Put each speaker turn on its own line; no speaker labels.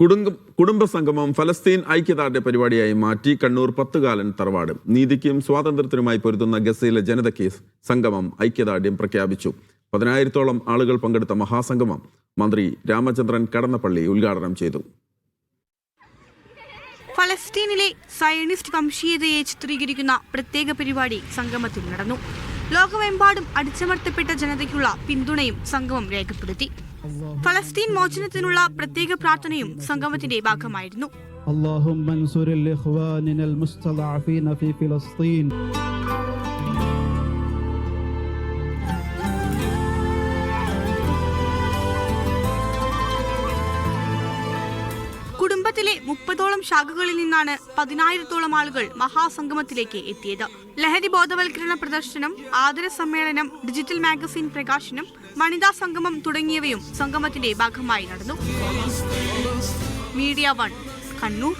കുടുംബ കുടുംബ സംഗമം ഫലസ്തീൻ ഐക്യദാർഢ്യ പരിപാടിയായി മാറ്റി കണ്ണൂർ പത്തുകാലൻ തറവാട്. നീതിക്കും സ്വാതന്ത്ര്യത്തിനുമായി പൊരുതുന്ന ഗസയിലെ ജനതയ്ക്ക് സംഗമം ഐക്യദാർഢ്യം പ്രഖ്യാപിച്ചു. പതിനായിരത്തോളം ആളുകൾ പങ്കെടുത്ത മഹാസംഗമം മന്ത്രി രാമചന്ദ്രൻ കടന്നപ്പള്ളി ഉദ്ഘാടനം ചെയ്തു.
ഫലസ്തീനിലെ സയണിസ്റ്റ് വംശീയതയെ ചിത്രീകരിക്കുന്ന പ്രത്യേക പരിപാടി സംഗമത്തിൽ നടന്നു. ലോകമെമ്പാടും അടിച്ചമർത്തപ്പെട്ട ജനതയ്ക്കുള്ള പിന്തുണയും സംഗമം രേഖപ്പെടുത്തി. ഫലസ്തീൻ മോചനത്തിനുള്ള പ്രത്യേക പ്രാർത്ഥനയും സംഗമത്തിന്റെ ഭാഗമായിരുന്നു
اللهم انصر لإخواننا المستضعفين في فلسطين
കുടുംബത്തിലെ മുപ്പതോളം ശാഖകളിൽ നിന്നാണ് പതിനായിരത്തോളം ആളുകൾ മഹാസംഗമത്തിലേക്ക് എത്തിയത്. ലഹരി ബോധവൽക്കരണ പ്രദർശനം ആദര സമ്മേളനം ഡിജിറ്റൽ മാഗസിൻ പ്രകാശനം വനിതാ സംഗമം തുടങ്ങിയവയും സംഗമത്തിന്റെ ഭാഗമായി നടന്നു. Media One Kannur.